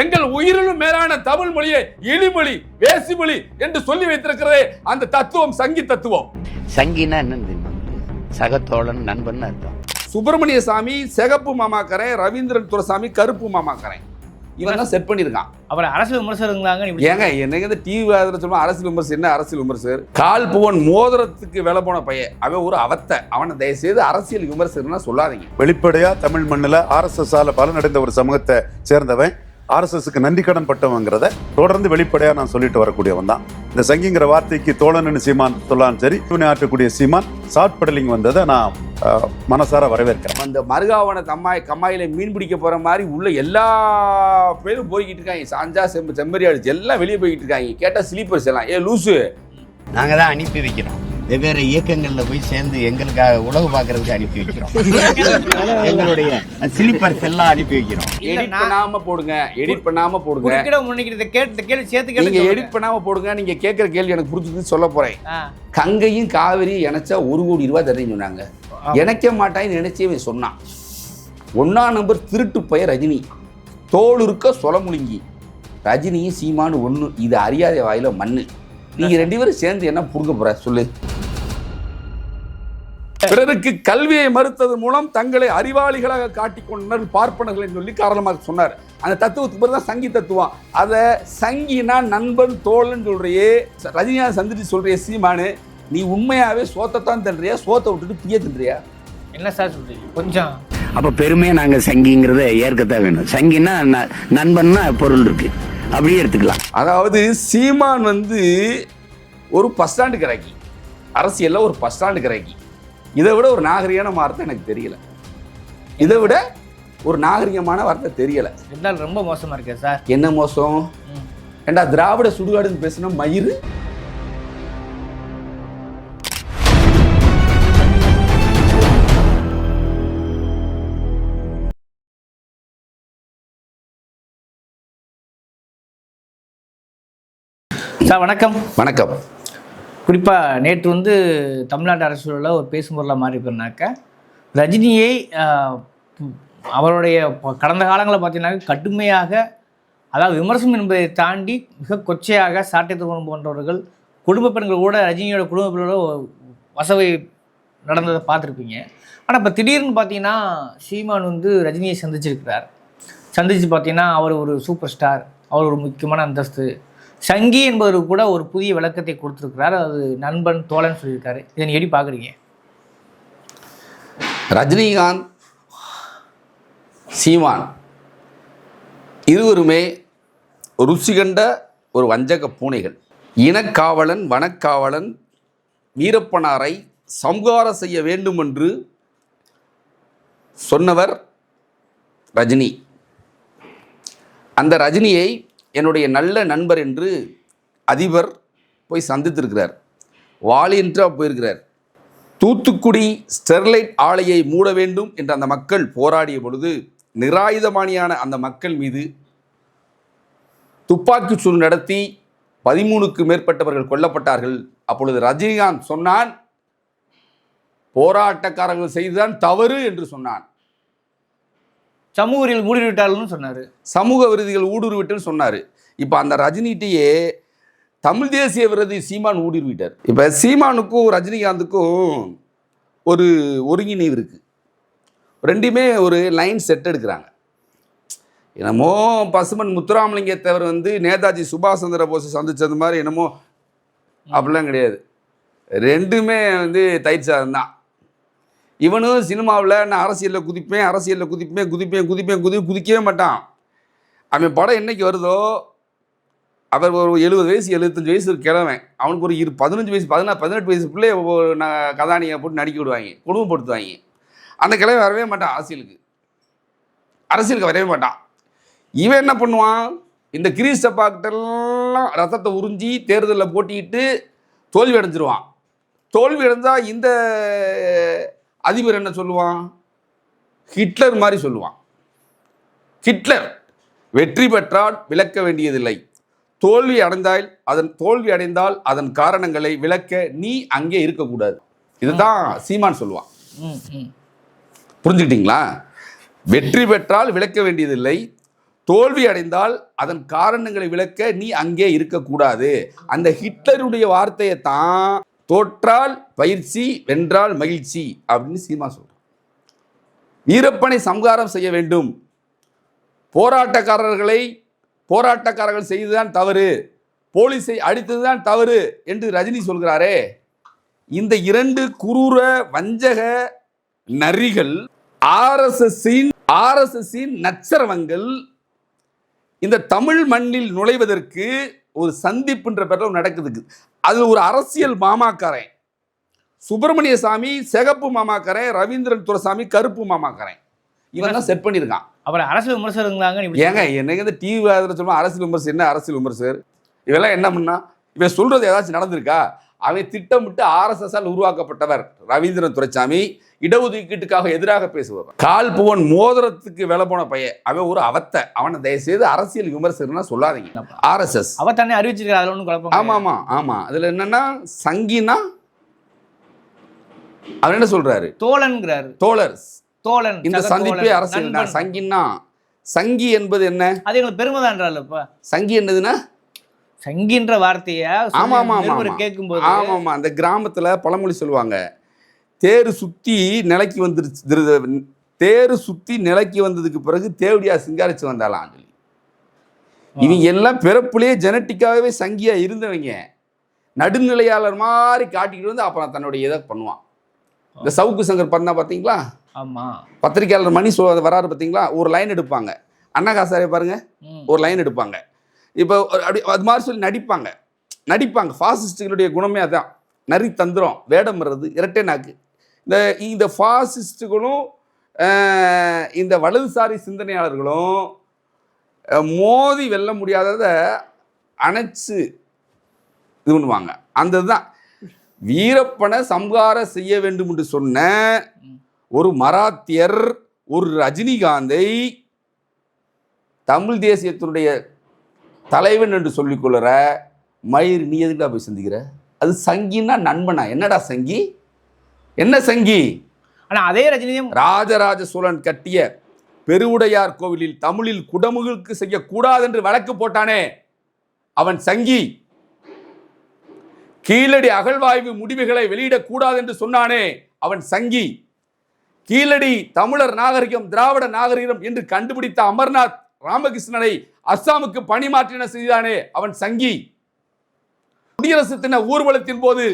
எங்கள் உயிரிலும் மேலான தமிழ் மொழியை இழிமொழி வேசிமொழி என்று சொல்லி வைத்திருக்கிறதே அந்த தத்துவம் சங்கி தத்துவம். சங்கினா தெரியுமா? சகத்தோழன் நண்பன் அர்த்தம். சுப்பிரமணிய சாமி சிகப்பு மாமாக்கரை ரவீந்திரன் துரசாமி கருப்பு மாமாக்கரை. இவன் செட் பண்ணியிருக்கான். அவர் அரசு விமர்சகங்களாங்க இப்படி ஏங்க என்னங்க இந்த டிவி வாதத்தில் சொல்லுவோம் அரசியல் விமர்சனம் என்ன அரசியல் விமர்சகர் கால் புவன் மோதிரத்துக்கு விலை போன பையன். அவன் ஒரு அவத்தை. அவனை தயவு செய்து அரசியல் விமர்சகர்னா சொல்லாதீங்க. வெளிப்படையா தமிழ் மண்ணில் ஆர்எஸ்எஸ் ஆல பலனடைந்த ஒரு சமூகத்தை சேர்ந்தவன் ஆர்எஸ்எஸ்க்கு நன்றி கடன் பட்டவங்கிறத தொடர்ந்து வெளிப்படையா நான் சொல்லிட்டு வரக்கூடியவன் தான். இந்த சங்கிங்கிற வார்த்தைக்கு தோழன்னு சீமான் சொல்லாலும் சரி துணை ஆற்றக்கூடிய சீமான் ஷார்ட் பெடலிங் வந்ததை நான் மனசார வரவேற்கிறேன். அந்த மருகாவன கம்மாய் கம்மாயில மீன் பிடிக்க போற மாதிரி உள்ள எல்லா பேரும் போய்கிட்டு இருக்காங்க. சாஞ்சா செம்ப செம்மறி அடிச்சு எல்லாம் வெளியே போய்கிட்டு இருக்காங்க. கேட்டா ஸ்லீப்பர்ஸ் எல்லாம். ஏ லூசு. நாங்க தான் அனுப்பி வைக்கிறோம். வெவ்வேறு இயக்கங்கள்ல போய் சேர்ந்து எங்களுக்காக உலகு பார்க்கறதுக்கு அனுப்பி வைக்கிறோம். எங்களுடைய ஸ்லீப்பர்ஸ் எல்லாம் அனுப்பி வைக்கிறோம். எடிட் பண்ணாம போடுங்க. எடிட் பண்ணாம போடுங்க. கேட்டு கேள்வி சேர்த்து நீங்க எடிட் பண்ணாம போடுங்க. நீங்க கேட்கிற கேள்வி எனக்கு புரிஞ்சுது சொல்ல போறேன். கங்கையும் காவிரியும் இணைச்சா ஒரு கோடி ரூபாய் தரேன்னு சொன்னாங்க. இணைக்க மாட்டான்னு நினைச்சே சொன்னான். ஒன்னா நம்பர் திருட்டு பையன் ரஜினி. தோல் இருக்க சொலமுழுங்கி ரஜினியும் சீமானு ஒண்ணு. இது அறியாத வாயில மண்ணு. நீங்க ரெண்டு பேரும் சேர்ந்து என்ன புடுங்க போற? சொல்லு. பிறருக்கு கல்வியை மறுத்ததன் மூலம் தங்களை அறிவாளிகளாக காட்டிக் கொண்டனர் பார்ப்பனர்கள் சொல்லி காரணமாக சொன்னார். அந்த தத்துவத்துக்கு பேர் தான் சங்கி தத்துவம். அதை சங்கினா நண்பன் தோழன் சொல்றியே ரஜினியா சந்திச்சு சொல்றிய சீமானு நீ உண்மையாவே சோத்தைத்தான் தின்றியா சோத்தை விட்டுட்டு பிய தின்றியா? என்ன சார் சொல்றீங்க? கொஞ்சம். அப்ப பெருமையா நாங்க சங்கிங்கிறத ஏற்கத்தான் வேணும். சங்கின்னா ந- நண்பன்னா பொருள் இருக்கு. அப்படியே எடுத்துக்கலாம். அதாவது சீமான் வந்து ஒரு பஸ் ஸ்டாண்டு கிராக்கி அரசியல்ல ஒரு பஸ் ஸ்டாண்டு கிராக்கி இதை விட ஒரு நாகரிகமான வார்த்தை எனக்கு தெரியல. இதை விட ஒரு நாகரிகமான வார்த்தை தெரியல. இருந்தாலும் ரொம்ப மோசமா இருக்கே சார். என்ன மோசம். ஏண்டா திராவிட சுடுகாடுன்னு பேசினா மயிறு? சார் வணக்கம். வணக்கம். குறிப்பாக நேற்று வந்து தமிழ்நாடு அரசியலில் ஒரு பேசும் பொருளாக மாறி போயிருந்தாக்க ரஜினியை அவருடைய கடந்த காலங்களில் பார்த்தீங்கன்னா கடுமையாக அதாவது விமர்சனம் என்பதை தாண்டி மிக கொச்சையாக சாட்டை திருமணம் போன்றவர்கள் குடும்ப பெண்கள் கூட ரஜினியோட குடும்ப பெண்களோட வசவை நடந்ததை பார்த்துருப்பீங்க. ஆனால் இப்போ திடீர்னு பார்த்தீங்கன்னா சீமான் வந்து ரஜினியை சந்திச்சிருக்கிறார். சந்திச்சு பார்த்தீங்கன்னா அவர் ஒரு சூப்பர் ஸ்டார் அவர் ஒரு முக்கியமான அந்தஸ்து சங்கி என்பவர் கூட ஒரு புதிய விளக்கத்தை கொடுத்துருக்கிறார். அது நண்பன் தோழன் சொல்லியிருக்காரு. இதை நீ எப்படி பார்க்குறீங்க? ரஜினிகாந்த் சீமான் இருவருமே ருசி கண்ட ஒரு வஞ்சக பூனைகள். இனக்காவலன் வனக்காவலன் வீரப்பனாரை சம்ஹாரம் செய்ய வேண்டும் என்று சொன்னவர் ரஜினி. அந்த ரஜினியை என்னுடைய நல்ல நண்பர் என்று அதிபர் போய் சந்தித்திருக்கிறார். வாலியன்றா போயிருக்கிறார். தூத்துக்குடி ஸ்டெர்லைட் ஆலையை மூட வேண்டும் என்று அந்த மக்கள் போராடிய பொழுது நிராயுதமானியான அந்த மக்கள் மீது துப்பாக்கிச் சூடு நடத்தி பதிமூணுக்கு மேற்பட்டவர்கள் கொல்லப்பட்டார்கள். அப்பொழுது ரஜினிகாந்த் சொன்னான் போராட்டக்காரர்கள் செய்துதான் தவறு என்று சொன்னான். சமூகரில் மூடிவிட்டார்கள்னு சொன்னார். சமூக விருதிகள் ஊடுருவிட்டுன்னு சொன்னார். இப்போ அந்த ரஜினிகிட்டயே தமிழ் தேசிய விருது சீமான் ஊடுருவிட்டார். இப்போ சீமானுக்கும் ரஜினிகாந்துக்கும் ஒரு ஒருங்கிணைவு இருக்குது ரெண்டுமே ஒரு லைன் செட் எடுக்கிறாங்க. என்னமோ பசுமன் முத்துராமலிங்க தேவர் வந்து நேதாஜி சுபாஷ் சந்திர போஸ் சந்தித்தது மாதிரி என்னமோ அப்படிலாம் கிடையாது. ரெண்டுமே வந்து தயிர் சாதம் தான் இவனும் சினிமாவில் நான் அரசியலில் குதிப்பேன் அரசியலில் குதிப்பேன் குதிப்பேன் குதிப்பேன் குதி குதிக்கவே மாட்டான். அவன் படம் என்றைக்கு வருதோ அவர் ஒரு எழுபது வயசு எழுபத்தஞ்சு வயசு கிழவன். அவனுக்கு ஒரு இரு பதினஞ்சு வயசு பதினா பதினெட்டு வயசு பிள்ளைய நான் கதானியை போட்டு நடிக்க விடுவாங்க குடும்பப்படுத்துவாங்க அந்த கிழவன் வரவே மாட்டான் அரசியலுக்கு. அரசியலுக்கு வரவே மாட்டான். இவன் என்ன பண்ணுவான்? இந்த கிரீஸ் டப்பாக்கிட்டெல்லாம் ரத்தத்தை உறிஞ்சி தேர்தலில் போட்டிட்டு தோல்வி அடைஞ்சிருவான். தோல்வி அடைஞ்சால் இந்த அதிபர் என்ன சொல்லுவான்? ஹிட்லர் மாதிரி சொல்லுவான். ஹிட்லர் வெற்றி பெற்றால் விளக்க வேண்டியதில்லை. தோல்வி அடைந்தால் அதன் தோல்வி அடைந்தால் அதன் காரணங்களை விளக்க நீ அங்கே இருக்கக்கூடாது. இதுதான் சீமான் சொல்லுவான். புரிஞ்சுக்கிட்டீங்களா? வெற்றி பெற்றால் விளக்க வேண்டியதில்லை. தோல்வி அடைந்தால் அதன் காரணங்களை விளக்க நீ அங்கே இருக்கக்கூடாது. அந்த ஹிட்லருடைய வார்த்தையை தான் தோற்றால் பயிற்சி வென்றால் மகிழ்ச்சி அப்படின்னு சீமா சொல்றான் வீரப்பனை சம்ஹாரம் செய்ய வேண்டும். போராட்டக்காரர்களை போராட்டக்காரர்கள் செய்ததுதான் தவறு. போலீஸை அடித்ததுதான் தவறு என்று ரஜினி சொல்கிறாரே. இந்த இரண்டு குரூர வஞ்சக நரிகள் ஆர்எஸ்எஸ்ஸின் ஆர்எஸ்எஸ்ஸின் நச்சரவங்கள் இந்த தமிழ் மண்ணில் நுழைவதற்கு ஒரு சந்திப்புன்ற பேரில் நடக்குதுக்கு. அது ஒரு அரசியல் மாமாக்காரன். சுப்பிரமணிய சாமி சிகப்பு மாமாக்காரன் ரவீந்திரன் துரசாமி கருப்பு மாமாக்காரன். இவன் தான் செட் பண்ணியிருக்கான். அப்புறம் அரசியல் இப்படி ஏங்க என்னங்க இந்த டிவி சொல்லுவோம் அரசியல் விமர்சனம் என்ன அரசியல் விமர்சகர்? இவெல்லாம் என்ன பண்ணா இவன் சொல்றது ஏதாச்சும் நடந்திருக்கா? அவன் திட்டமிட்டு ஆர்எஸ்எஸ்ஆல் உருவாக்கப்பட்டவர் ரவீந்திரன் துரைசாமி இடஒதுக்கீட்டுக்காக எதிராக பேசுபவர். கால் புவன் மோதிரத்துக்கு விலை போன பையன். அவன் ஒரு அவத்தை. அவனை தயவு செய்து அரசியல் விமர்சகர்னா சொல்லாதீங்க. ஆர்எஸ்எஸ். அவ தானே அறிவிச்சிருக்கா அதுல ஒன்றும் குழப்பம் ஆமா ஆமா ஆமா. அதுல என்னன்னா சங்கினா அவர் என்ன சொல்றாரு? தோழன்கிறாரு தோழர்ஸ் தோழன் இந்த சந்திப்பே அரசியல். சங்கின்னா சங்கி என்பது என்ன? அது எங்களுக்கு பெருமைதான்றாலப்பா சங்கி என்னதுன்னா சங்கின்ற வார்த்தைய ஆமா ஆமா ஆமா. கேட்கும்போது? ஆமா ஆமா. அந்த கிராமத்துல பழமொழி சொல்லுவாங்க. தேரு சுத்தி நிலைக்கு வந்துருச்சு திரு- சுத்தி நிலைக்கு வந்ததுக்கு பிறகு தேவடியா சிங்காரிச்சு வந்தாலாம் சொல்லி இவங்க எல்லாம் பிறப்புலயே ஜெனட்டிக்காகவே சங்கியா இருந்தவங்க. நடுநிலையாளர் மாதிரி காட்டிக்கிட்டு வந்து அப்புறம் தன்னுடைய இதை பண்ணுவான். இந்த சவுக்கு சங்கர் பண்ணா பாத்தீங்களா? ஆமா. பத்திரிக்கையாளர் மணி சொ வராரு பாத்தீங்களா? ஒரு லைன் எடுப்பாங்க. அண்ணா காசாரே பாருங்க. ஒரு லைன் எடுப்பாங்க. இப்போ அப்படி அது மாதிரி சொல்லி நடிப்பாங்க. நடிப்பாங்க. ஃபாசிஸ்டுகளுடைய குணமே அதான். நரி தந்திரம் வேடம் வர்றது இரட்டை நாக்கு. இந்த இந்த ஃபாசிஸ்டுகளும் இந்த வலதுசாரி சிந்தனையாளர்களும் மோதி வெல்ல முடியாததை அணைச்சு இது பண்ணுவாங்க. அந்த இதுதான் வீரப்பனை சம்ஹாரம் செய்ய வேண்டும் என்று சொன்ன ஒரு மராத்தியர் ஒரு ரஜினிகாந்தை தமிழ் தேசியத்தினுடைய தலைவன் என்று சொல்லிக்கொள்ளுற மயிர் நீ எதுக்குடா போய் சந்திக்கிற? அது சங்கின்னா நண்பனா? என்னடா சங்கி? என்ன சங்கி? ஆனா அதே ரஜினியும் ராஜராஜ சோழன் கட்டிய பெருவுடையார் கோவிலில் தமிழில் குடமுகளுக்கு செய்யக்கூடாது என்று வழக்கு போட்டானே. அவன் சங்கி. கீழடி அகழ்வாய்வு முடிவுகளை வெளியிடக்கூடாது என்று சொன்னானே. அவன் சங்கி. கீழடி தமிழர் நாகரிகம் திராவிட நாகரிகம் என்று கண்டுபிடித்த அமர்நாத் ராமகிருஷ்ணனை அஸ்ஸாமுக்கு பணி மாற்றின செய்தானே அவன் சங்கி. குடியரசு தின ஊர்வலத்தின் போது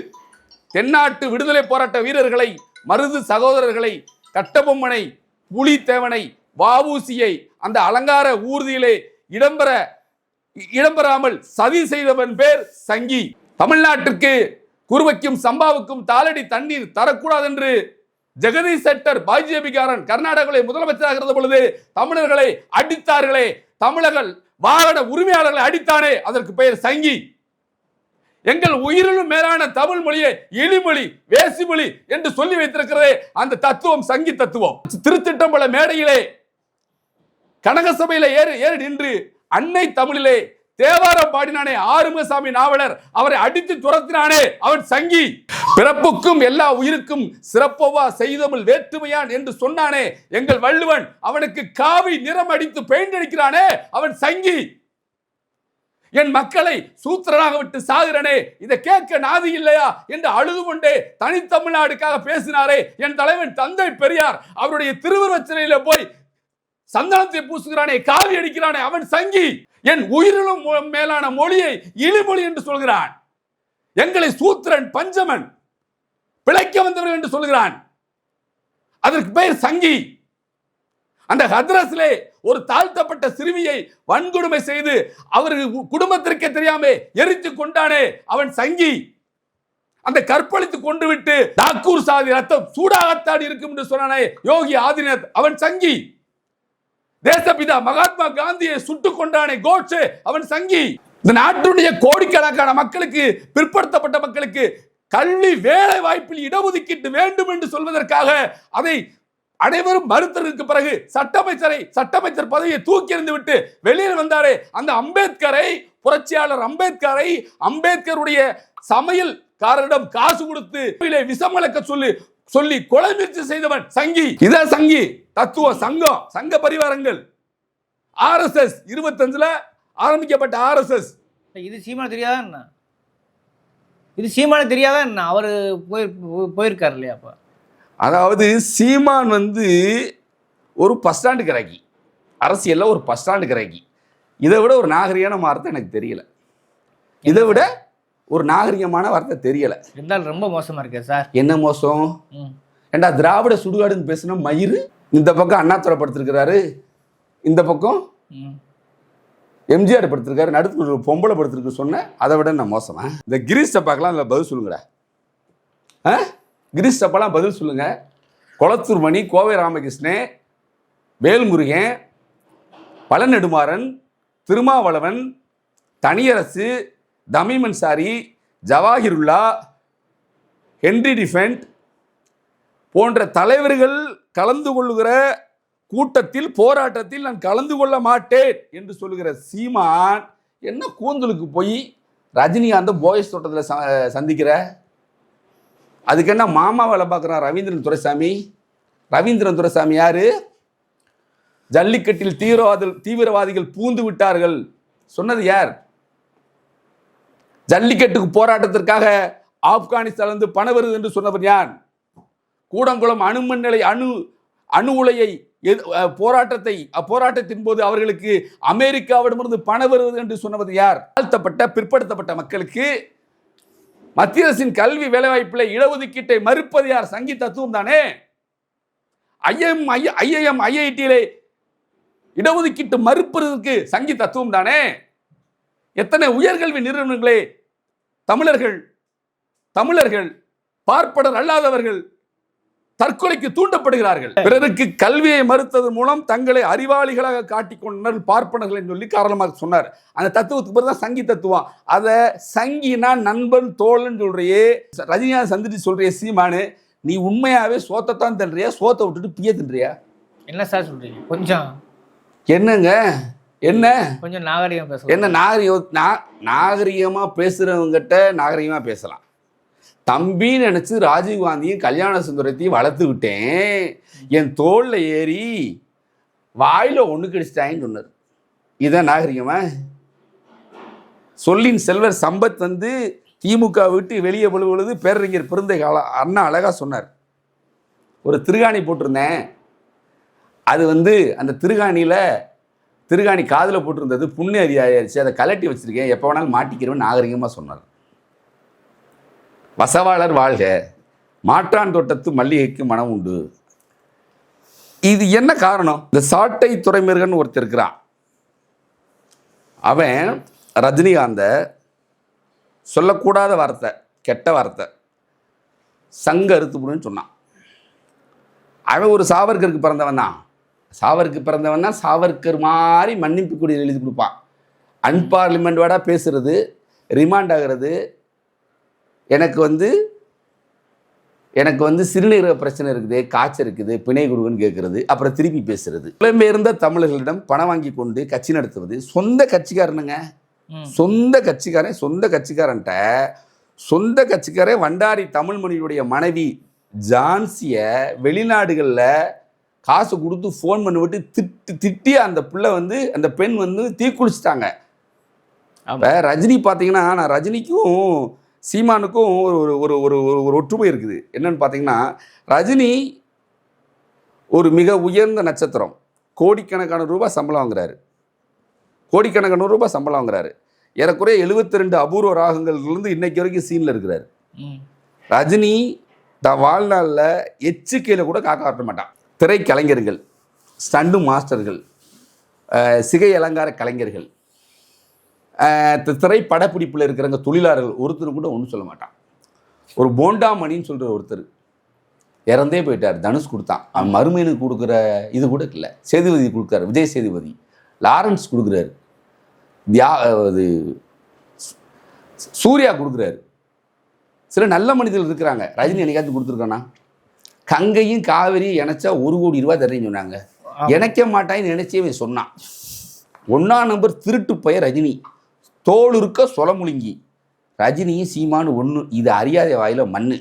தென்னாட்டு விடுதலை போராட்ட வீரர்களை மருது சகோதரர்களை கட்டபொம்மனை புலித்தேவனை வாவூசியை அந்த அலங்கார ஊர்தியிலே இடம்பெற இடம்பெறாமல் சதி செய்தவன் பேர் சங்கி. தமிழ்நாட்டிற்கு குருவைக்கும் சம்பாவுக்கும் தாளடி தண்ணீர் தரக்கூடாது என்று ஜெகதீஷ் செட்டர் பாஜேபிக்காரன் கர்நாடகாவிலே முதலமைச்சராக இருந்த பொழுது தமிழர்களை அடித்தார்களே. தமிழர்கள் வாகன உரிமையாளர்களை அடித்தானே. அதற்கு பெயர் சங்கி. எங்கள் உயிரிலும் மேலான தமிழ் மொழியை எளிமொழி வேசிமொழி என்று சொல்லி வைத்திருக்கிறதே அந்த தத்துவம் சங்கி தத்துவம். திருத்திட்டம்பல மேடையிலே கனகசபையில ஏறி ஏறி நின்று அன்னை தமிழிலே தேவாரம் பாடினானே ஆறுமுகசாமி நாவலர். அவரை அடித்து துரத்தினானே அவன் சங்கி. பிறப்புக்கும் எல்லா உயிருக்கும் சிறப்பவா செய்தமிழ் வேற்றுமையான் என்று சொன்னானே. எங்கள் வள்ளுவன் அவனுக்கு காவி நிறம் அடித்து பெயிண்ட் அடிக்கிறானே அவன் சங்கி. என் மக்களை சூத்திரனாக விட்டு சாகிறனே இதை கேட்க நாதி இல்லையா என்று அழுது கொண்டே தனித்தமிழ்நாடுக்காக பேசினாரே என் தலைவன் தந்தை பெரியார். அவருடைய திருவுருவச் சிலையில போய் சந்தனத்தை பூசுகிறானே காவி அடிக்கிறானே அவன் சங்கி. என் உயிரிலும் மேலான மொழியை இழிமொழி என்று சொல்கிறான். எங்களை சூத்திரன் பஞ்சமன் பிழைக்க வந்தவர்கள் என்று சொல்கிறான். அதற்கு பெயர் சங்கி. அந்த ஹத்ரஸ்லே ஒரு தாழ்த்தப்பட்ட சிறுமியை வன்கொடுமை செய்து அவருக்கு குடும்பத்திற்கே தெரியாமல் எரித்து கொண்டானே அவன் சங்கி. அந்த கற்பழித்து கொண்டு விட்டு தாக்கூர் சாதி ரத்தம் சூடாகத்தான் இருக்கும் என்று சொன்னானே யோகி ஆதிநாத் அவன் சங்கி. தேசபிதா மகாத்மா காந்தியை சுட்டுக் கொண்டானே கோட்சே அவன் சங்கி. இந்த நாட்டுடைய கோடிக்கணக்கான மக்களுக்கு பிற்படுத்தப்பட்ட மக்களுக்கு கல்வி வேலை வாய்ப்பில் இடஒதுக்கீட்டு வேண்டும் என்று சொல்வதற்காக அதை அனைவரும் மறுத்ததற்கு பிறகு சட்டமைச்சரை சட்டமைச்சர் பதவியை தூக்கி எறிந்து விட்டு வெளியில் வந்தாரே அந்த அம்பேத்கரை புரட்சியாளர் அம்பேத்கரை அம்பேத்கருடைய சமையல் காரரிடம் காசு கொடுத்து இதிலே விஷம் சொல்லி சொல்லி கொலை முயற்சி செய்தவன் சங்கி. இதான் சங்கி. தத்துவ சங்கம் சங்க பரிவாரங்கள். ஆர்எஸ்எஸ் இருபத்தஞ்சுல ஆரம்பிக்கப்பட்ட ஆர்எஸ்எஸ். இது சீமானு தெரியாதா என்ன? இது சீமானு தெரியாதா என்ன? அவர் போய் போய்- போயிருக்காரு இல்லையா அப்போ? அதாவது சீமான் வந்து ஒரு பஸ் ஸ்டாண்டு கிராக்கி அரசியலில் ஒரு பஸ் ஸ்டாண்டு கிராக்கி இதை விட ஒரு நாகரிகமான வார்த்தை எனக்கு தெரியல. இதை விட ஒரு நாகரிகமான வார்த்தை தெரியல. இருந்தாலும் ரொம்ப மோசமா இருக்கே சார். என்ன மோசம்? ஏண்டா திராவிட சுடுகாடுன்னு பேசின மயிறு இந்த பக்கம் அண்ணாதுரை படுத்திருக்கிறாரு. இந்த பக்கம் எம்ஜிஆர் படுத்திருக்காரு நடுத்து ஒரு பொம்பளை படுத்திருக்கு சொன்னேன் அதை விட நான் மோசமா? இந்த கிரீஷ் டப்பாக்கெல்லாம் அதில் பதில் சொல்லுங்கடா. ஆ? கிரீஷ் டப்பாலாம் பதில் சொல்லுங்க. கொளத்தூர் மணி கோவை ராமகிருஷ்ணன் வேல்முருகன் பழநெடுமாறன் திருமாவளவன் தனியரசு தமிமன் சாரி ஜவாஹிருல்லா ஹென்றி டிஃபெண்ட் போன்ற தலைவர்கள் கலந்து கொள்கிற கூட்டத்தில் போராட்டத்தில் நான் கலந்து கொள்ள மாட்டேன் என்று சொல்லுகிற சீமான் என்ன கூந்தலுக்கு போய் ரஜினிகாந்த் போயஸ் தோட்டத்தில் ச- சந்திக்கிற? அதுக்கு என்ன மாமா வேலை பார்க்குறான் ரவீந்திரன் துரைசாமி? ரவீந்திரன் துரைசாமி யார்? ஜல்லிக்கட்டில் தீவிரவாத தீவிரவாதிகள் பூந்து விட்டார்கள். சொன்னது யார்? ஜல்லிக்கட்டுக்கு போராட்டத்திற்காக ஆப்கானிஸ்தானிலிருந்து பண வருது என்று சொன்னவர் யார்? கூடங்குளம் அணுமன் நிலை அணு அணு உலையை எது- போராட்டத்தை அப்போராட்டத்தின் போது அவர்களுக்கு அமெரிக்காவிடமிருந்து பண வருவது என்று சொன்னது யார்? தாழ்த்தப்பட்ட பிற்படுத்தப்பட்ட மக்களுக்கு மத்திய அரசின் கல்வி வேலைவாய்ப்பில் இடஒதுக்கீட்டை மறுப்பது யார்? சங்கி தத்துவம் தானே? ஐஎம் ஐஐஎம் ஐஐடியிலே இடஒதுக்கீட்டு மறுப்பதற்கு சங்கி தத்துவம் தானே? எத்தனை உயர்கல்வி நிறுவனங்களே தமிழர்கள் தமிழர்கள் பார்ப்பனர் அல்லாதவர்கள் தற்கொலைக்கு தூண்டப்படுகிறார்கள். பிறருக்கு கல்வியை மறுத்ததன் மூலம் தங்களை அறிவாளிகளாக காட்டிக்கொண்டனர் பார்ப்பனர்கள் சொல்லி காரணமாக சொன்னார். அந்த தத்துவத்துக்கு பிறகு தான் சங்கி தத்துவம். அதை சங்கினா நண்பன் தோழன் சொல்றியே ரஜினிகாந்த் சந்திச்சு சொல்றிய சீமானு நீ உண்மையாவே சோத்தைத்தான் தின்றியா சோத்தை விட்டுட்டு பிய தின்றியா? என்ன சார் சொல்றீங்க? கொஞ்சம். என்னங்க? என்ன? கொஞ்சம் நாகரிகம் பேசலாம் என்ன நாகரிகம் நாகரிகமா பேசுறவங்கிட்ட நாகரிகமா பேசலாம். தம்பின்னு நினைச்சு ராஜீவ் காந்தியும் கல்யாண சுந்தரத்தையும் வளர்த்து விட்டேன் என் தோல்ல ஏறி வாயில ஒண்ணு கடிச்சிட்டாயின்னு சொன்னார். இதான் நாகரிகமா? சொல்லின் செல்வர் சம்பத் வந்து திமுக விட்டு வெளியே பொழுது பேரறிஞர் பிறந்த காலம் அண்ணா அழகா சொன்னார். ஒரு திருகாணி போட்டிருந்தேன். அது வந்து அந்த திருகாணியில திருகாணி காதில் போட்டிருந்தது புண்ணு அதிகாரிச்சு அதை கலட்டி வச்சிருக்கேன். எப்போ வேணாலும் மாட்டிக்கிறவன் நாகரிகமாக சொன்னார். வசவாளர் வாழ்க. மாற்றான் தோட்டத்து மல்லிகைக்கு மனம் உண்டு. இது என்ன காரணம்? இந்த சாட்டை துறைமுருகன் ஒருத்தர் இருக்கிறான். அவன் ரஜினிகாந்த சொல்லக்கூடாத வார்த்தை கெட்ட வார்த்தை சங்க அறுத்துப்புடுன்னு சொன்னான். அவன் ஒரு சாவர்கருக்கு பிறந்தவன் தான். சாவருக்கு பிறந்தவன் தான் சாவர்கர் மாதிரி மன்னிப்பு கொடி எழுதி கொடுப்பான். அன்பார்லிமெண்ட் வேர்டாக பேசுறது ரிமாண்ட் ஆகிறது எனக்கு வந்து எனக்கு வந்து சிறுநீரக பிரச்சனை இருக்குது காய்ச்சல் இருக்குது பிணை கொடுங்கன்னு கேட்கறது அப்புறம் திருப்பி பேசுறது. புலம்பெயர்ந்த தமிழர்களிடம் பணம் வாங்கி கொண்டு கட்சி நடத்துவது சொந்த கட்சிக்காரனுங்க. சொந்த கட்சிக்காரன் சொந்த கட்சிக்காரன்ட்ட சொந்த கட்சிக்காரன் வண்டாரி தமிழ்மணியுடைய மனைவி ஜான்சிய வெளிநாடுகளில் காசு கொடுத்து ஃபோன் பண்ணி விட்டு திட்டி திட்டி அந்த பிள்ளை வந்து அந்த பெண் வந்து தீக்குளிச்சிட்டாங்க. இப்போ ரஜினி பார்த்தீங்கன்னா நான் ரஜினிக்கும் சீமானுக்கும் ஒரு ஒரு ஒரு ஒரு ஒரு ஒரு ஒற்றுமை இருக்குது. என்னன்னு பார்த்தீங்கன்னா ரஜினி ஒரு மிக உயர்ந்த நட்சத்திரம். கோடிக்கணக்கான ரூபாய் சம்பளம் வாங்குறாரு. கோடிக்கணக்கான ரூபாய் சம்பளம் வாங்குறாரு. ஏறக்குறைய 72 ரெண்டு அபூர்வ ராகங்கள்லேருந்து இன்னைக்கு வரைக்கும் சீனில் இருக்கிறாரு. ரஜினி தான் வாழ்நாளில் எச்சுக்கையில் கூட காக்க மாட்டான். திரைக்கலைஞர்கள் ஸ்டண்டு மாஸ்டர்கள் சிகை அலங்கார கலைஞர்கள் திரைப்படப்பிடிப்பில் இருக்கிறவங்க தொழிலாளர்கள் ஒருத்தர் கூட ஒன்றும் சொல்ல மாட்டான். ஒரு போண்டாமணின்னு சொல்கிற ஒருத்தர் இறந்தே போயிட்டார் தனுஷ் கொடுத்தான். அவன் மருமையனுக்கு கொடுக்குற இது கூட இல்லை. சேதுபதி கொடுக்குறாரு விஜய் சேதுபதி. லாரன்ஸ் கொடுக்குறாரு. தியா அது சூர்யா கொடுக்குறாரு. சில நல்ல மனிதர்கள் இருக்கிறாங்க. ரஜினி என்னைக்காச்சும் கொடுத்துருக்கானா? கங்கையும் காவிரியும் இணைச்சா ஒரு கோடி ரூபாய் தரேன்னு சொன்னாங்க. இணைக்க மாட்டான்னு நினைச்சே சொன்னான். ஒன்றா நம்பர் திருட்டு பையன் ரஜினி. தோல் இருக்க சொலமுழுங்கி ரஜினியும் சீமானு ஒன்று இது அறியாத வாயில மண்ணு.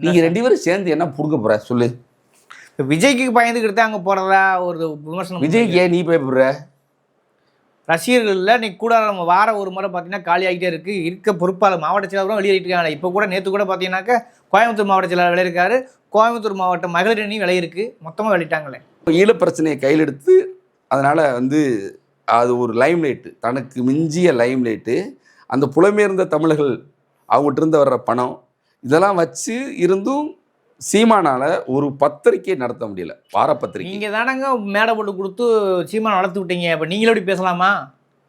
நீங்கள் ரெண்டு பேரும் சேர்ந்து என்ன புடுங்க போற? சொல்லு. விஜய்க்கு பயந்துக்கிட்டு தான் அங்கே போகிறதா ஒரு விமர்சனம் விஜய்க்கு ஏன் நீ பயப்படுற? ரசிகர்களில் இன்னைக்கு கூட நம்ம வார ஒரு முறை பார்த்தீங்கன்னா காலி ஆகிட்டே இருக்கு. இருக்க பொறுப்பாளர் மாவட்ட செயலாளரும் வெளியேறிட்டு இருக்காங்க இப்போ கூட நேற்று கூட பார்த்தீங்கன்னாக்க கோயம்புத்தூர் மாவட்ட செயலாளர் விளையிருக்காரு கோயம்புத்தூர் மாவட்ட மகளிர் அணி விளையிருக்கு மொத்தமாக வெளியிட்டாங்களே ஈழ பிரச்சனையை கையில் எடுத்து அதனால் வந்து அது ஒரு லைம் லைட்டு தனக்கு மிஞ்சிய லைம் லைட்டு அந்த புலமேர்ந்த தமிழர்கள் அவங்ககிட்ட இருந்து வர்ற பணம் இதெல்லாம் வச்சு இருந்தும் சீமானால ஒரு பத்திரிக்கை நடத்த முடியல. வார பத்திரிக்கை. நீங்க தானங்க மேடை போட்டு கொடுத்து சீமான் வளர்த்து விட்டீங்க. இப்போ நீங்களும் எப்படி பேசலாமா?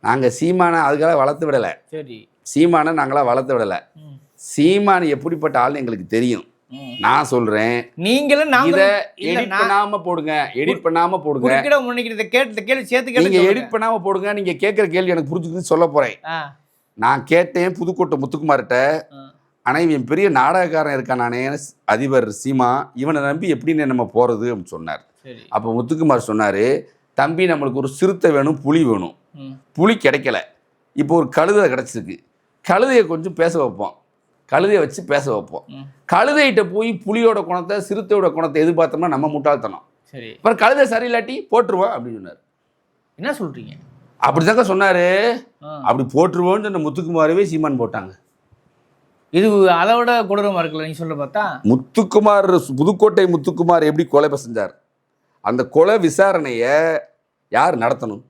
நாங்கள் சீமானை அதுக்காக வளர்த்து விடலை. சரி. சீமானை நாங்களாம் வளர்த்து விடலை. சீமான் எப்படிப்பட்ட ஆள்னு எங்களுக்கு தெரியும். நான் சொல்றேன். நீங்களும் இத எடிட் பண்ணாம போடுங்க. எடிட் பண்ணாம போடுங்க. கேட்டு கேள்வி சேர்த்து நீங்க எடிட் பண்ணாம போடுங்க. நீங்க கேட்குற கேள்வி எனக்கு புரிஞ்சுக்குன்னு சொல்ல போறேன். நான் கேட்டேன் புதுக்கோட்டை முத்துக்குமார்கிட்ட. ஆ. ஆனா இவன் பெரிய நாடகக்காரன் இருக்கான் நானே அதிபர் சீமா இவனை நம்பி எப்படின்னு நம்ம போறது அப்படின்னு சொன்னார். அப்போ முத்துக்குமார் சொன்னாரு தம்பி நம்மளுக்கு ஒரு சிறுத்தை வேணும் புலி வேணும். புலி கிடைக்கல. இப்போ ஒரு கழுதை கிடச்சிருக்கு. கழுதையை கொஞ்சம் பேச வைப்போம். கழுதையை வச்சு பேச வைப்போம். கழுதைகிட்ட போய் புலியோட குணத்தை சிறுத்தையோட குணத்தை எதிர்பார்த்தோம்னா நம்ம முட்டாள்தனம். சரி. அப்புறம் கழுதை சரியில்லாட்டி போட்டுருவோம் அப்படின்னு சொன்னார். என்ன சொல்றீங்க? அப்படிதாங்க சொன்னாரு. அப்படி போட்டுருவோம்னு சொன்ன முத்துக்குமாரவே சீமான் போட்டாங்க. இது அதோட கொடூரமா இருக்குல்ல நீ சொல்ல பார்த்தா? முத்துக்குமார் புதுக்கோட்டை முத்துக்குமார் எப்படி கொலை செஞ்சார் அந்த கொலை விசாரணையை யார் நடத்தணும்?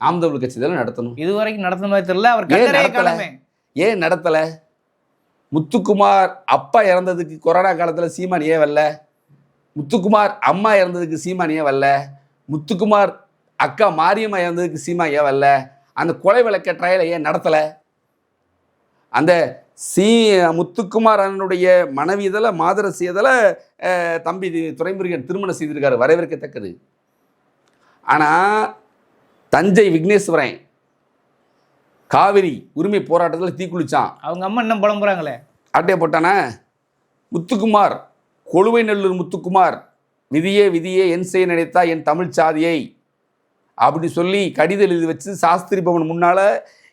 ஆம் தமிழ் கட்சி தானே நடத்தணும். இது வரைக்கும் நடந்த மாதிரி தெரியல அவர் ஏன் நடத்தல? ஏன் நடத்தல? முத்துக்குமார் அப்பா இறந்ததுக்கு கொரோனா காலத்துல சீமான் ஏன் வரல? முத்துக்குமார் அம்மா இறந்ததுக்கு சீமான் ஏன் வரல? முத்துக்குமார் அக்கா மாரியம்மா இறந்ததுக்கு சீமா ஏன் வரல? அந்த கொலை விளக்க ட்ரையலை ஏன் நடத்தல? அந்த சீ முத்துக்குமார் அண்ணனுடைய மனைவி இதில் மாதரசி இதில் தம்பி தி- துரைமுருகன் திருமணம் செய்திருக்காரு வரவேற்கத்தக்கது. ஆனால் தஞ்சை விக்னேஸ்வரன் காவிரி உரிமை போராட்டத்தில் தீக்குளிச்சான். அவங்க அம்மா இன்னும் புலம்புறாங்களே. ஆட்டையை போட்டானே? முத்துக்குமார் கொழுவை நல்லூர் முத்துக்குமார் விதியே விதியே என் செய்ய நினைத்தா என் தமிழ் சாதியை அப்படி சொல்லி கடிதம் எழுதி வச்சு சாஸ்திரி பவன் முன்னால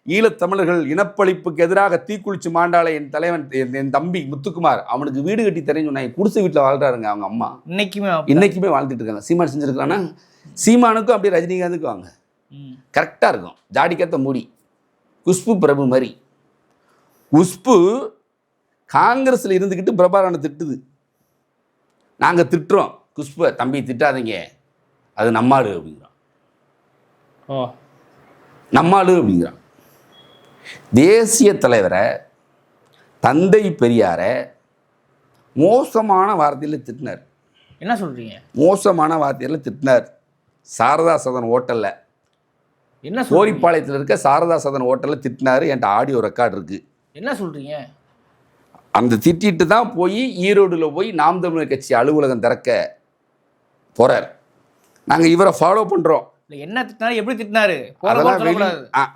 ஈழத்தமிழர்கள் இனப்பழிப்புக்கு எதிராக தீக்குளிச்சு மாண்டாள என் தலைவன் என் தம்பி முத்துக்குமார். அவனுக்கு வீடு கட்டி தரேன்னு சொன்னாங்க குடிசை வீட்டில் வாழ்றாருங்க அவங்க அம்மா. இன்னைக்குமே. இன்னைக்குமே வாழ்ந்துட்டு இருக்காங்க. சீமான் செஞ்சிருக்கானா சீமானுக்கும் அப்படியே ரஜினிகாந்துக்கும் வாங்க. கரெக்டாக இருக்கும். ஜாடிக்கத்த மூடி. குஷ்பு பிரபு மாதிரி. குஷ்பு காங்கிரஸில் இருந்துக்கிட்டு பிரபாகரனை திட்டுது. நாங்கள் திட்டுறோம். குஷ்பை தம்பி திட்டாதீங்க. அது நம்மாடு அப்படிங்கிறான். நம்மாடு அப்படிங்கிறான். தேசிய தலைவரை தந்தை பெரியாரை மோசமான வார்த்தையில் திட்டினார். என்ன சொல்றீங்க? மோசமான வார்த்தையில் திட்டினார். சாரதா சதன் ஹோட்டலில் என்ன கோரிப்பாளையத்தில் இருக்க சாரதா சதன் ஹோட்டலில் திட்டினாரு. என்கிட்ட ஆடியோ ரெக்கார்டு இருக்குது என்ன சொல்றீங்க? அந்த திட்டிட்டு தான் போய் ஈரோடுல போய் நாம் தமிழர் கட்சி அலுவலகம் திறக்க போறார். நாங்கள் இவரை ஃபாலோ பண்ணுறோம் இல்ல என்ன திட்டினாரு எப்படி திட்டினாரு?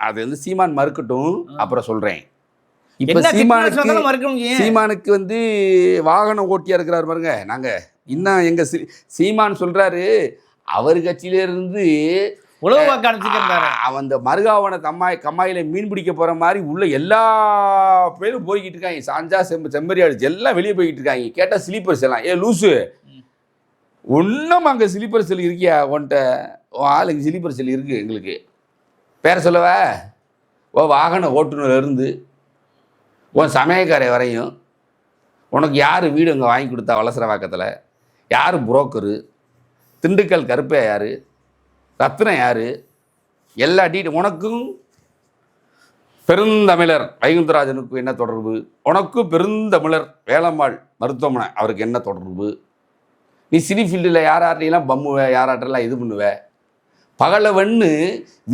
அது வந்து சீமான் மறுக்கட்டும் அப்புறம் சொல்கிறேன் இப்போ சீமானுக்கு சீமானுக்கு வந்து வாகன ஓட்டியா இருக்கிறார் பாருங்க நாங்கள் இன்னும் எங்கள் சி சீமான் சொல்கிறாரு அவர் கட்சியில இருந்து உழவு வாக்கு அனுப்பிச்சிருந்தாரு அவன் அந்த மருகாவன கம்மாய் கம்மாயில மீன் பிடிக்க போற மாதிரி உள்ள எல்லா பேரும் போய்கிட்டு இருக்காங்க. சாஞ்சா செம்ப செம்மறியாடு எல்லாம் வெளியே போய்கிட்டு இருக்காங்க. கேட்டா ஸ்லீப்பர்ஸ் எல்லாம். ஏ லூசு. ஒன்றும் அங்கே ஸ்லீப்பர் செல் இருக்கியா உன்கிட்ட உன் ஆளுக்கு ஸ்லீப்பர் செல் எங்களுக்கு. பேர் சொல்லவா? ஓ வாகன ஓட்டுநர் இருந்து உன் சமயக்காரை வரையும் உனக்கு யார் வீடு அங்கே வாங்கி கொடுத்தா வளசர வாக்கத்தில்? யார் புரோக்கரு? திண்டுக்கல் கருப்பையா யார்? ரத்னம் யார்? எல்லா டீட்டு உனக்கும் பெருந்தமிழர் வைகுந்தராஜனுக்கு என்ன தொடர்பு? உனக்கும் பெருந்தமிழர் வேலம்மாள் மருத்துவமனை அவருக்கு என்ன தொடர்பு? நீ சினி ஃபீல்டில் யார் யார்ட்டையெல்லாம் பம்முவ யாராட்டெல்லாம் இது பண்ணுவேன் பகலவன்னு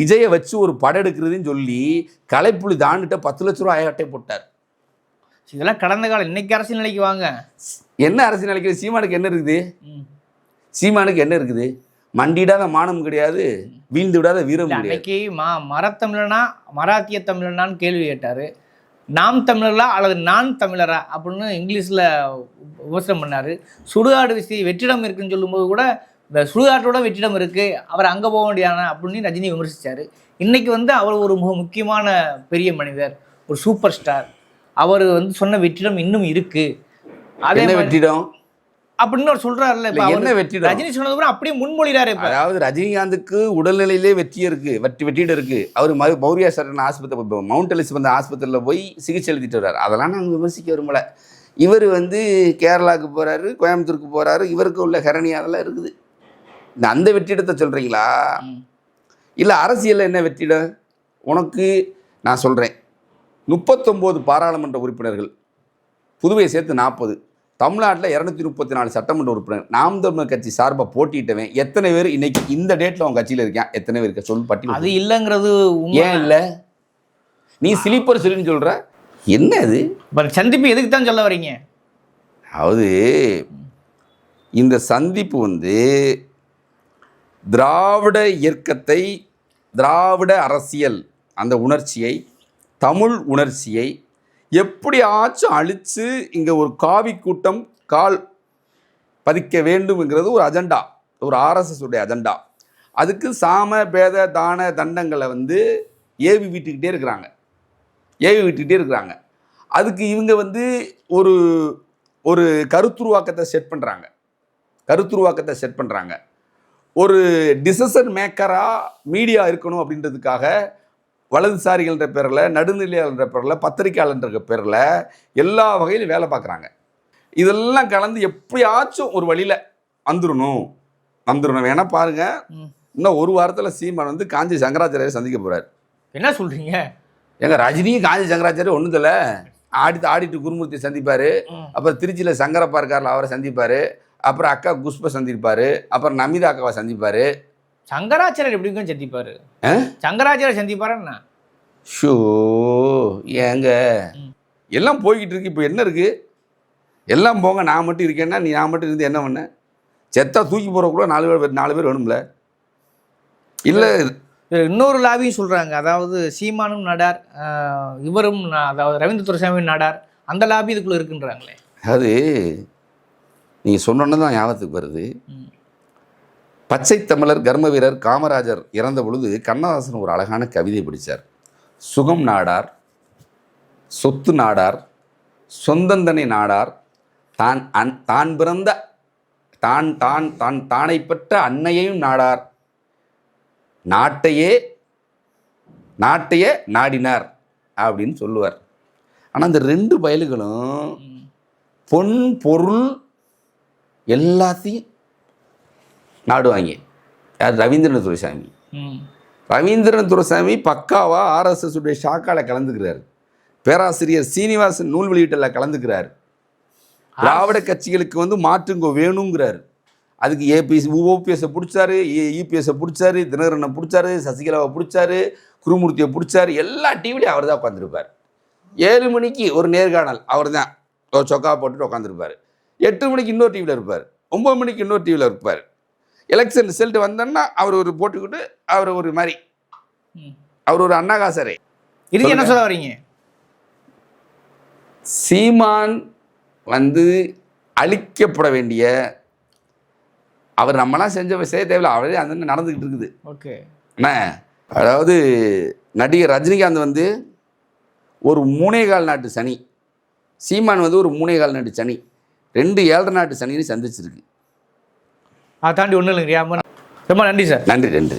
விஜயை வச்சு ஒரு படம் எடுக்கிறதுன்னு சொல்லி கலைப்புலி தாண்டிட்ட பத்து லட்ச ரூபா ஆயாட்டை போட்டார். இதெல்லாம் கடந்த காலம் இன்னைக்கு அரசியல் நிலைக்கு வாங்க. என்ன அரசியல் நினைக்கிறது சீமானுக்கு என்ன இருக்குது. சீமானுக்கு என்ன இருக்குது? மண்டிடாத மானம் கிடையாது வீழ்ந்து விடாத வீரம் அன்னைக்கு மா மரத்தமிழனா மராத்திய தமிழனான்னு கேள்வி கேட்டாரு. நாம் தமிழரா அல்லது நான் தமிழரா அப்படின்னு இங்கிலீஷ்ல விமர்சனம் பண்ணாரு. சுடுகாடு விசி வெற்றிடம் இருக்குன்னு சொல்லும்போது கூட இந்த சுடுகாட்டோட வெற்றிடம் இருக்கு. அவர் அங்க போக வேண்டியான அப்படின்னு ரஜினி விமர்சிச்சாரு. இன்னைக்கு வந்து அவர் ஒரு மிக முக்கியமான பெரிய மனிதர் ஒரு சூப்பர் ஸ்டார் அவர் வந்து சொன்ன வெற்றிடம் இன்னும் இருக்கு. அதே வெற்றிடம்? அப்படின்னு அவர் சொல்றாருல்ல என்ன வெற்றிடம்? ரஜினி சொன்னது கூட அப்படியே முன்மொழிறாரு அதாவது ரஜினிகாந்துக்கு உடல்நிலையிலே வெற்றி இருக்கு வெற்றி வெற்றிட இருக்கு. அவர் ம மௌரியா சரண் ஆஸ்பத்திரி மவுண்ட் எலிசபெத் ஆஸ்பத்திரியில் போய் சிகிச்சை எழுதிட்டு வர்றாரு. அதெல்லாம் நாங்கள் விமர்சிக்க விரும்பல. இவர் வந்து கேரளாவுக்கு போறாரு கோயம்புத்தூருக்கு போறாரு இவருக்கு உள்ள ஹரணி அதெல்லாம் இருக்குது. இந்த அந்த வெற்றிடத்தை சொல்றீங்களா? ம். இல்லை அரசியலில் என்ன வெற்றிடம் உனக்கு நான் சொல்கிறேன் முப்பத்தொம்போது பாராளுமன்ற உறுப்பினர்கள் புதுவையை சேர்த்து நாற்பது தமிழ்நாட்டில் இரநூத்தி முப்பத்தி நாலு சட்டமன்ற உறுப்பினர். நாம் தமிழர் கட்சி சார்பாக போட்டியிட்டவன் எத்தனை பேர் இன்னைக்கு இந்த டேட்டில் அவன் கட்சியில் இருக்கான்? எத்தனை பேர் இருக்க? சொல் பட்டி அது இல்லைங்கிறது. ஏன் இல்லை? நீ ஸ்லீப்பர் சொல்லின்னு சொல்கிற என்ன அது? இப்ப சந்திப்பு எதுக்கு தான் சொல்ல வரீங்க? அதாவது இந்த சந்திப்பு வந்து திராவிட இயக்கத்தை திராவிட அரசியல் அந்த உணர்ச்சியை தமிழ் உணர்ச்சியை எப்படியாச்சும் அழித்து இங்கே ஒரு காவி கூட்டம் கால் பதிக்க வேண்டும்ங்கிறது ஒரு அஜெண்டா ஒரு ஆர்எஸ்எஸ் உடைய அஜெண்டா. அதுக்கு சாம பேத தான தண்டங்களை வந்து ஏவி விட்டுக்கிட்டே இருக்கிறாங்க. ஏவி விட்டுக்கிட்டே இருக்கிறாங்க. அதுக்கு இவங்க வந்து ஒரு ஒரு கருத்துருவாக்கத்தை செட் பண்ணுறாங்க கருத்துருவாக்கத்தை செட் பண்ணுறாங்க ஒரு டிசிஷன் மேக்கராக மீடியா இருக்கணும் அப்படின்றதுக்காக வலதுசாரிகள்ன்ற பேரில் நடுநிலையாளர்ன்ற பேரில் பத்திரிக்கையாளர்ன்ற பேரில் எல்லா வகையிலும் வேலை பார்க்குறாங்க. இதெல்லாம் கலந்து எப்படியாச்சும் ஒரு வழியில் வந்துடணும் வந்துடணும் வேணா பாருங்க. ம். இன்னும் ஒரு வாரத்தில் சீமான் வந்து காஞ்சி சங்கராச்சாரியை சந்திக்க போகிறார் என்ன சொல்றீங்க? எங்க ரஜினியும் காஞ்சி சங்கராச்சாரி ஒன்றும் தெரியல. ஆடிட்டு ஆடிட்டு குருமூர்த்தி சந்திப்பார். அப்புறம் திருச்சியில் சங்கரப்பா இருக்கார்ல அவரை சந்திப்பார். அப்புறம் அக்கா குஷ்ப சந்திப்பார் அப்புறம் நமிதா அக்காவை சந்திப்பார். சங்கராச்சாரியர் எப்படி இருக்கும் சந்திப்பாரு? சங்கராச்சாரியர் சந்திப்பாரு என்ன? ஷோ ஏங்க. எல்லாம் போய்கிட்டு இருக்கு இப்போ என்ன இருக்கு? எல்லாம் போங்க நான் மட்டும் இருக்கேன்னா நீ நான் மட்டும் இருந்து என்ன பண்ண? செத்தா தூக்கி போகிறக்குள்ள நாலு பேர் நாலு பேர் வேணும்ல? இல்லை இன்னொரு லாபியும் சொல்றாங்க அதாவது சீமானும் நாடார் இவரும் அதாவது ரவீந்திர துரைசாமியும் நாடார் அந்த லாபி இதுக்குள்ள இருக்குன்றாங்களே. அது நீங்கள் சொன்னோன்னு தான் ஞாபகத்துக்கு வருது. பச்சை தமிழர் கர்ம வீரர் காமராஜர் இறந்த பொழுது கண்ணதாசன் ஒரு அழகான கவிதை படித்தார் சுகம் நாடார் சொத்து நாடார் சொந்தந்தனை நாடார் தான் அன் தான் பிறந்த தான் தான் தான் தானை பெற்ற அன்னையையும் நாடார் நாட்டையே நாட்டையே நாடினார் அப்படின்னு சொல்லுவார் ஆனால் அந்த ரெண்டு பயல்களும். பொன் பொருள் எல்லாத்தையும் நாடுவாங்க. யார்? ரவீந்திரன் துரைசாமி. ரவீந்திரன் துரைசாமி பக்காவா ஆர்எஸ்எஸ் உடைய ஷாக்கால கலந்துக்கிறார். பேராசிரியர் சீனிவாசன் நூல் வெளியீட்டில் கலந்துக்கிறார். திராவிட கட்சிகளுக்கு வந்து மாற்றுங்க வேணுங்கிறார். அதுக்கு ஏபிஎஸ் ஓபிஎஸை பிடிச்சாரு இபிஎஸை பிடிச்சாரு தினகரனை பிடிச்சாரு சசிகலாவை பிடிச்சாரு குருமூர்த்தியை பிடிச்சாரு எல்லா டிவிலையும் அவர் தான் உட்காந்துருப்பார் ஏழு மணிக்கு ஒரு நேர்காணல் அவர் தான் ஒரு சொக்கா போட்டுட்டு உட்காந்துருப்பார் எட்டு மணிக்கு இன்னொரு டிவியில் இருப்பார். ஒம்பது மணிக்கு இன்னொரு டிவியில் இருப்பார். எலெக்ஷன் ரிசல்ட் வந்தோன்னா அவர் ஒரு போட்டுக்கிட்டு அவர் ஒரு மாதிரி. அவர் ஒரு அண்ணாகாசரே. இதுக்கு என்ன சொல்ல வரீங்க சீமான் வந்து அழிக்கப்பட வேண்டிய அவர் நம்மலாம் செஞ்ச செய்ய தேவையில்ல. அவரே அந்த நடந்துக்கிட்டு இருக்குது. ஓகே. என்ன? அதாவது நடிகர் ரஜினிகாந்த் வந்து ஒரு மூணேகால் நாட்டு சனி. சீமான் வந்து ஒரு மூணேகால் நாட்டு சனி. ரெண்டு ஏழரை நாட்டு சனின்னு சந்திச்சிருக்கு. அதை தாண்டி ஒன்றும் இல்லைங்க ரொம்ப நன்றி சார். நன்றி நன்றி.